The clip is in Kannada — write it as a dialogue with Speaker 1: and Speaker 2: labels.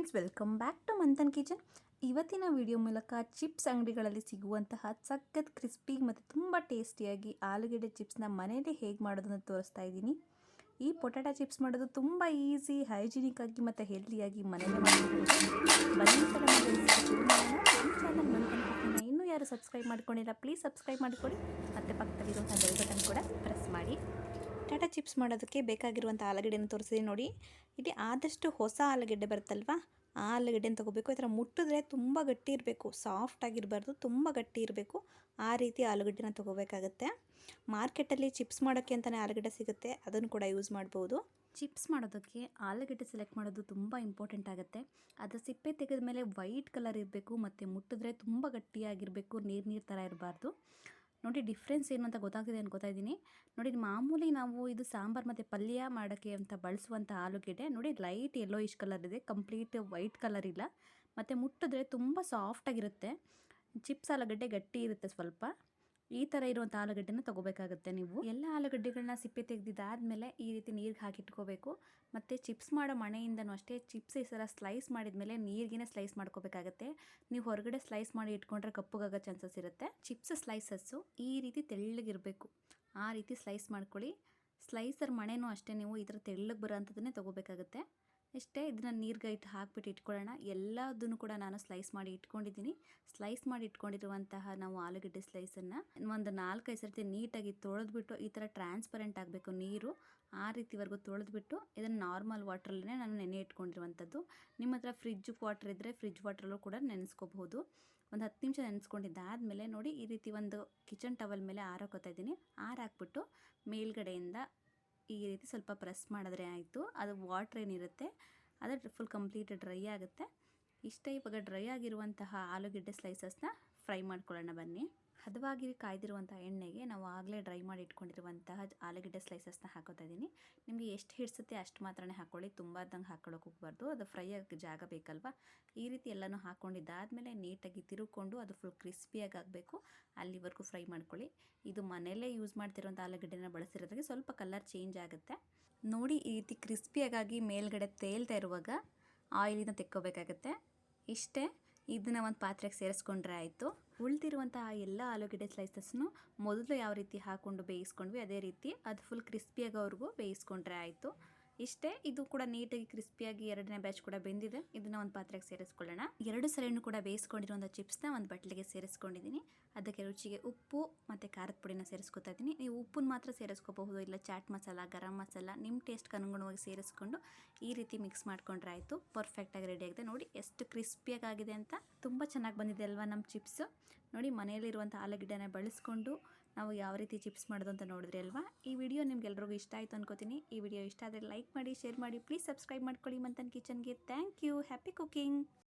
Speaker 1: Friends welcome back to Manthan kitchen ಇವತ್ತಿನ ವಿಡಿಯೋ ಮೂಲಕ ಚಿಪ್ಸ್ ಅಂಗಡಿಗಳಲ್ಲಿ ಸಿಗುವಂತಹ ಸಖತ್ ಕ್ರಿಸ್ಪಿ ಮತ್ತು ತುಂಬ ಟೇಸ್ಟಿಯಾಗಿ ಆಲೂಗೆಡ್ಡೆ ಚಿಪ್ಸ್ನ ಮನೆಯಲ್ಲೇ ಹೇಗೆ ಮಾಡೋದನ್ನು ತೋರಿಸ್ತಾ ಇದ್ದೀನಿ. ಈ ಪೊಟ್ಯಾಟೊ ಚಿಪ್ಸ್ ಮಾಡೋದು ತುಂಬ ಈಸಿ ಹೈಜಿನಿಕ್ ಆಗಿ ಮತ್ತು ಹೆಲ್ದಿಯಾಗಿ ಮನೆಯಲ್ಲೇ ಮಾಡಬಹುದು ಇನ್ನೂ ಯಾರು ಸಬ್ಸ್ಕ್ರೈಬ್ ಮಾಡ್ಕೊಂಡಿಲ್ಲ ಪ್ಲೀಸ್ ಸಬ್ಸ್ಕ್ರೈಬ್ ಮಾಡಿಕೊಡಿ. ಮತ್ತು ಪಕ್ಕದಲ್ಲಿರುವಂಥ ಬೆಲ್ ಬಟನ್ ಕೂಡ ಪ್ರೆಸ್ ಮಾಡಿ. ಟಾಟಾ ಚಿಪ್ಸ್ ಮಾಡೋದಕ್ಕೆ ಬೇಕಾಗಿರುವಂಥ ಆಲೂಗಡ್ಡೆನ ತೋರಿಸಿದೆ ನೋಡಿ. ಇಲ್ಲಿ ಆದಷ್ಟು ಹೊಸ ಆಲೂಗಡ್ಡೆ ಬರುತ್ತಲ್ವಾ? ಆ ಆಲೂಗಡ್ಡೆನ ತೊಗೋಬೇಕು. ಈ ಥರ ಮುಟ್ಟಿದ್ರೆ ತುಂಬ ಗಟ್ಟಿ ಇರಬೇಕು. ಸಾಫ್ಟ್ ಆಗಿರಬಾರ್ದು, ತುಂಬ ಗಟ್ಟಿ ಇರಬೇಕು. ಆ ರೀತಿ ಆಲೂಗಡ್ಡೆನ ತೊಗೋಬೇಕಾಗತ್ತೆ. ಮಾರ್ಕೆಟಲ್ಲಿ ಚಿಪ್ಸ್ ಮಾಡೋಕ್ಕೆ ಅಂತಲೇ ಆಲೂಗಡ್ಡೆ ಸಿಗುತ್ತೆ. ಅದನ್ನು ಕೂಡ ಯೂಸ್ ಮಾಡ್ಬೋದು. ಚಿಪ್ಸ್ ಮಾಡೋದಕ್ಕೆ ಆಲೂಗಡ್ಡೆ ಸೆಲೆಕ್ಟ್ ಮಾಡೋದು ತುಂಬ ಇಂಪಾರ್ಟೆಂಟ್ ಆಗುತ್ತೆ. ಅದರ ಸಿಪ್ಪೆ ತೆಗೆದ ಮೇಲೆ ವೈಟ್ ಕಲರ್ ಇರಬೇಕು, ಮತ್ತು ಮುಟ್ಟಿದ್ರೆ ತುಂಬ ಗಟ್ಟಿಯಾಗಿರಬೇಕು ನೀರು ನೀರು ಥರ ಇರಬಾರ್ದು. ನೋಡಿ ಡಿಫ್ರೆನ್ಸ್ ಏನು ಅಂತ ಗೊತ್ತಾಗ್ತಿದೆ ಅನ್ಕೋತಾ ಇದ್ದೀನಿ. ನೋಡಿ ಮಾಮೂಲಿ ನಾವು ಇದು ಸಾಂಬಾರು ಮತ್ತು ಪಲ್ಯ ಮಾಡೋಕ್ಕೆ ಅಂತ ಬಳಸುವಂಥ ಆಲೂಗೆಡ್ಡೆ, ನೋಡಿ ಲೈಟ್ ಯೆಲ್ಲೋ ಇಶ್ ಕಲರ್ ಇದೆ ಕಂಪ್ಲೀಟ್ ವೈಟ್ ಕಲರ್ ಇಲ್ಲ. ಮತ್ತು ಮುಟ್ಟಿದ್ರೆ ತುಂಬ ಸಾಫ್ಟಾಗಿರುತ್ತೆ ಚಿಪ್ಸ್ ಆಲೂಗಡ್ಡೆ ಗಟ್ಟಿ ಇರುತ್ತೆ ಸ್ವಲ್ಪ. ಈ ಥರ ಇರುವಂಥ ಆಲೂಗಡ್ಡೆನ ತಗೋಬೇಕಾಗುತ್ತೆ ನೀವು. ಎಲ್ಲ ಆಲೂಗಡ್ಡೆಗಳನ್ನ ಸಿಪ್ಪೆ ತೆಗೆದಿದ್ದಾದಮೇಲೆ ಈ ರೀತಿ ನೀರಿಗೆ ಹಾಕಿಟ್ಕೋಬೇಕು. ಮತ್ತು ಚಿಪ್ಸ್ ಮಾಡೋ ಮಣೆಯಿಂದನೂ ಅಷ್ಟೇ ಚಿಪ್ಸ್ ಈ ಥರ ಸ್ಲೈಸ್ ಮಾಡಿದ್ಮೇಲೆ ನೀರಿಗೇನೆ ಸ್ಲೈಸ್ ಮಾಡ್ಕೋಬೇಕಾಗತ್ತೆ. ನೀವು ಹೊರಗಡೆ ಸ್ಲೈಸ್ ಮಾಡಿ ಇಟ್ಕೊಂಡ್ರೆ ಕಪ್ಪುಗಾಗೋ ಚಾನ್ಸಸ್ ಇರುತ್ತೆ. ಚಿಪ್ಸ್ ಸ್ಲೈಸಸ್ಸು ಈ ರೀತಿ ತೆಳ್ಳಗಿರಬೇಕು. ಆ ರೀತಿ ಸ್ಲೈಸ್ ಮಾಡ್ಕೊಳ್ಳಿ. ಸ್ಲೈಸರ್ ಮಣೆನೂ ಅಷ್ಟೇ ನೀವು ಈ ಥರ ತೆಳ್ಳಗೆ ಬರೋ ಅಂಥದ್ದನ್ನೇ ತೊಗೋಬೇಕಾಗುತ್ತೆ. ಇಷ್ಟೇ ಇದನ್ನು ನೀರಿಗೆ ಇಟ್ಟು ಹಾಕ್ಬಿಟ್ಟು ಇಟ್ಕೊಳ್ಳೋಣ. ಎಲ್ಲದನ್ನು ಕೂಡ ನಾನು ಸ್ಲೈಸ್ ಮಾಡಿ ಇಟ್ಕೊಂಡಿದ್ದೀನಿ. ಸ್ಲೈಸ್ ಮಾಡಿ ಇಟ್ಕೊಂಡಿರುವಂತಹ ನಾವು ಆಲೂಗಡ್ಡೆ ಸ್ಲೈಸನ್ನು ಒಂದು ನಾಲ್ಕೈದು ಸರ್ತಿ ನೀಟಾಗಿ ತೊಳೆದ್ಬಿಟ್ಟು ಈ ಥರ ಟ್ರಾನ್ಸ್ಪರೆಂಟ್ ಆಗಬೇಕು ನೀರು. ಆ ರೀತಿವರೆಗೂ ತೊಳೆದ್ಬಿಟ್ಟು ಇದನ್ನು ನಾರ್ಮಲ್ ವಾಟ್ರಲ್ಲೇ ನಾನು ನೆನೆ ಇಟ್ಕೊಂಡಿರುವಂಥದ್ದು. ನಿಮ್ಮ ಹತ್ರ ಫ್ರಿಜ್ ವಾಟ್ರ್ ಇದ್ದರೆ ಫ್ರಿಜ್ ವಾಟ್ರಲ್ಲೂ ಕೂಡ ನೆನೆಸ್ಕೋಬಹುದು. ಒಂದು ಹತ್ತು ನಿಮಿಷ ನೆನೆಸ್ಕೊಂಡಿದ್ದಾದಮೇಲೆ ನೋಡಿ ಈ ರೀತಿ ಒಂದು ಕಿಚನ್ ಟವಲ್ ಮೇಲೆ ಆರಾಕೋತಾ ಇದ್ದೀನಿ. ಆರಾಕ್ಬಿಟ್ಟು ಮೇಲ್ಗಡೆಯಿಂದ ಈ ರೀತಿ ಸ್ವಲ್ಪ ಪ್ರೆಸ್ ಮಾಡಿದ್ರೆ ಆಯಿತು. ಅದು ವಾಟ್ರ್ ಏನಿರುತ್ತೆ, ಅದು ಫುಲ್ ಕಂಪ್ಲೀಟ್ ಡ್ರೈ ಆಗುತ್ತೆ. ಇಷ್ಟೇ ಇವಾಗ ಡ್ರೈ ಆಗಿರುವಂತಹ ಆಲೂಗೆಡ್ಡೆ ಸ್ಲೈಸಸ್ನ ಫ್ರೈ ಮಾಡ್ಕೊಳ್ಳೋಣ ಬನ್ನಿ. ಹದವಾಗಿ ಕಾಯ್ದಿರುವಂಥ ಎಣ್ಣೆಗೆ ನಾವು ಆಗಲೇ ಡ್ರೈ ಮಾಡಿ ಇಟ್ಕೊಂಡಿರುವಂತಹ ಆಲೂಗಡ್ಡೆ ಸ್ಲೈಸಸ್ನ ಹಾಕೋತಾ ಇದ್ದೀನಿ ನಿಮಗೆ ಎಷ್ಟು ಹಿಡಿಸುತ್ತೆ ಅಷ್ಟು ಮಾತ್ರನೇ ಹಾಕ್ಕೊಳ್ಳಿ ತುಂಬ ಅದಂಗೆ ಹಾಕ್ಕೊಳ್ಳೋಕೆ ಹೋಗ್ಬಾರ್ದು. ಅದು ಫ್ರೈ ಆಗಿ ಜಾಗ ಬೇಕಲ್ವಾ? ಈ ರೀತಿ ಎಲ್ಲನೂ ಹಾಕ್ಕೊಂಡಿದ್ದಾದಮೇಲೆ ನೀಟಾಗಿ ತಿರುಕೊಂಡು ಅದು ಫುಲ್ ಕ್ರಿಸ್ಪಿಯಾಗಿ ಆಗಬೇಕು. ಅಲ್ಲಿವರೆಗೂ ಫ್ರೈ ಮಾಡ್ಕೊಳ್ಳಿ. ಇದು ಮನೆಯಲ್ಲೇ ಯೂಸ್ ಮಾಡ್ತಿರೋಂಥ ಆಲೂಗಡ್ಡೆನ ಬಳಸಿರೋದಕ್ಕೆ ಸ್ವಲ್ಪ ಕಲರ್ ಚೇಂಜ್ ಆಗುತ್ತೆ. ನೋಡಿ ಈ ರೀತಿ ಕ್ರಿಸ್ಪಿಯಾಗಿ ಮೇಲ್ಗಡೆ ತೇಲ್ತಾ ಇರುವಾಗ ಆಯಿಲಿನ ತೆಕ್ಕೋಬೇಕಾಗತ್ತೆ. ಇಷ್ಟೇ. ಇದನ್ನು ಒಂದು ಪಾತ್ರೆಗೆ ಸೇರಿಸ್ಕೊಂಡ್ರೆ ಆಯಿತು. ಉಳಿದಿರುವಂತಹ ಎಲ್ಲ ಆಲೂಗಡ್ಡೆ ಸ್ಲೈಸಸ್ನು ಮೊದಲು ಯಾವ ರೀತಿ ಹಾಕ್ಕೊಂಡು ಬೇಯಿಸ್ಕೊಂಡ್ವಿ, ಅದೇ ರೀತಿ ಅದು ಫುಲ್ ಕ್ರಿಸ್ಪಿಯಾಗೋವರೆಗೂ ಬೇಯಿಸ್ಕೊಂಡ್ರೆ ಆಯಿತು. ಇಷ್ಟೇ, ಇದು ಕೂಡ ನೀಟಾಗಿ ಕ್ರಿಸ್ಪಿಯಾಗಿ ಎರಡನೇ ಬ್ಯಾಚ್ ಕೂಡ ಬೆಂದಿದೆ. ಇದನ್ನ ಒಂದು ಪಾತ್ರೆಗೆ ಸೇರಿಸ್ಕೊಳ್ಳೋಣ. ಎರಡು ಸರಿಯನ್ನು ಕೂಡ ಬೇಯಿಸ್ಕೊಂಡಿರುವಂಥ ಚಿಪ್ಸ್ನ ಒಂದು ಬಟ್ಲಿಗೆ ಸೇರಿಸ್ಕೊಂಡಿದ್ದೀನಿ. ಅದಕ್ಕೆ ರುಚಿಗೆ ಉಪ್ಪು ಮತ್ತು ಖಾರದ ಪುಡಿನ ಸೇರಿಸ್ಕೊತಾ ಇದ್ದೀನಿ. ನೀವು ಉಪ್ಪನ್ನು ಮಾತ್ರ ಸೇರಿಸ್ಕೋಬಹುದು, ಇಲ್ಲ ಚಾಟ್ ಮಸಾಲ, ಗರಂ ಮಸಾಲ ನಿಮ್ಮ ಟೇಸ್ಟ್ಗೆ ಅನುಗುಣವಾಗಿ ಸೇರಿಸ್ಕೊಂಡು ಈ ರೀತಿ ಮಿಕ್ಸ್ ಮಾಡ್ಕೊಂಡ್ರೆ ಆಯಿತು. ಪರ್ಫೆಕ್ಟಾಗಿ ರೆಡಿ ಆಗಿದೆ. ನೋಡಿ, ಎಷ್ಟು ಕ್ರಿಸ್ಪಿಯಾಗಿ ಅಂತ. ತುಂಬ ಚೆನ್ನಾಗಿ ಬಂದಿದೆ ಅಲ್ವಾ ನಮ್ಮ ಚಿಪ್ಸು. ನೋಡಿ ಮನೆಯಲ್ಲಿರುವಂಥ ಆಲೂಗಡ್ಡೆನ ಬಳಸ್ಕೊಂಡು ನಾವು ಯಾವ ರೀತಿ ಚಿಪ್ಸ್ ಮಾಡೋದು ಅಂತ ನೋಡಿದ್ರಿ ಅಲ್ವಾ? ಈ ವಿಡಿಯೋ ನಿಮ್ಗೆಲ್ರಿಗೂ ಇಷ್ಟ ಆಯಿತು ಅನ್ಕೋತೀನಿ. ಈ ವಿಡಿಯೋ ಇಷ್ಟ ಆದರೆ ಲೈಕ್ ಮಾಡಿ ಶೇರ್ ಮಾಡಿ ಪ್ಲೀಸ್ ಸಬ್ಸ್ಕ್ರೈಬ್ ಮಾಡ್ಕೊಳ್ಳಿ Manthan ಕಿಚನ್ಗೆ. Thank you happy cooking